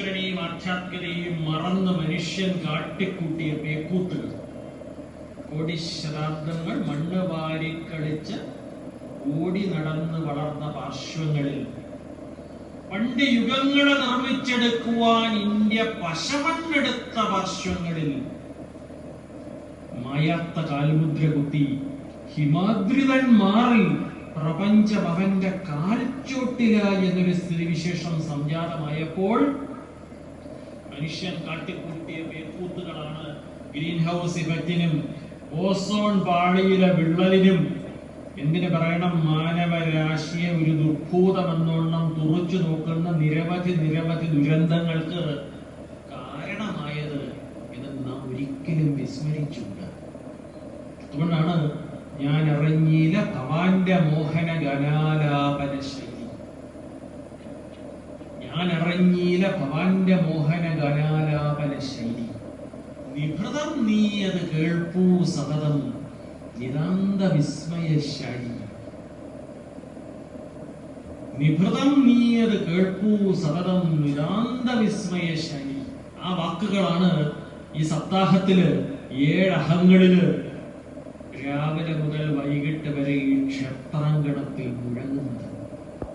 ഈശ്വരനെയും ആധ്യാത്മികതയും മറന്ന് മനുഷ്യൻ കാട്ടിക്കൂട്ടിയ പേക്കൂത്തുകൾ കോടിശതാബ്ദങ്ങൾ മണ്ണ് വാരിക്കളിച്ച് ഓടി നടന്ന് വളർന്ന പാർശ്വങ്ങളിൽ. പണ്ട് യുഗങ്ങളെ നിർമ്മിച്ചെടുക്കുവാൻ ഇന്ത്യ പശമണ്ണെടുത്ത പാർശ്വങ്ങളിൽ. മായാത്ത കാൽമുദ്ര കുത്തി ഹിമാദ്രിതൻ മാറി പ്രപഞ്ചമവന്റെ കാൽച്ചോട്ടിലായി എന്നൊരു സ്ഥിതിവിശേഷം സംജാതമായപ്പോൾ മനുഷ്യൻ കാട്ടിക്കൂട്ടിയ മേൽക്കൂത്തുകളാണ് ഗ്രീൻ ഹൗസ് ഇഫക്റ്റിനും ഓസോൺ പാളിയിലെ വിള്ളലിനും. എന്തിനു പറയണം? മാനവരാശിയെ ഒരു ദുർഭൂതമെന്നോണം തുറച്ചു നോക്കുന്ന നിരവധി നിരവധി ദുരന്തങ്ങൾക്ക് കാരണമായത് എന്ന് നാം ഒരിക്കലും വിസ്മരിച്ചുണ്ട് അതുകൊണ്ടാണ് ഞാൻ അറിഞ്ഞില്ല തവാന്റെ മോഹന ഗനാലാപന ഞാൻ ഭവാന്റെ മോഹന ഗാനാലാപന ശൈലി നിഭൃതം നീയത് കേൾപ്പൂ സതതം നിതാന്ത വിസ്മയശാലി നിഭൃതം നീയത് കേൾപ്പൂ സതതം നിതാന്ത വിസ്മയശാലി ആ വാക്കുകളാണ് ഈ സപ്താഹത്തിൽ ഏഴഹങ്ങളിൽ രാവിലെ മുതൽ വൈകിട്ട് വരെ ഈ ക്ഷേത്രാങ്കണത്തിൽ മുഴങ്ങുന്നത്.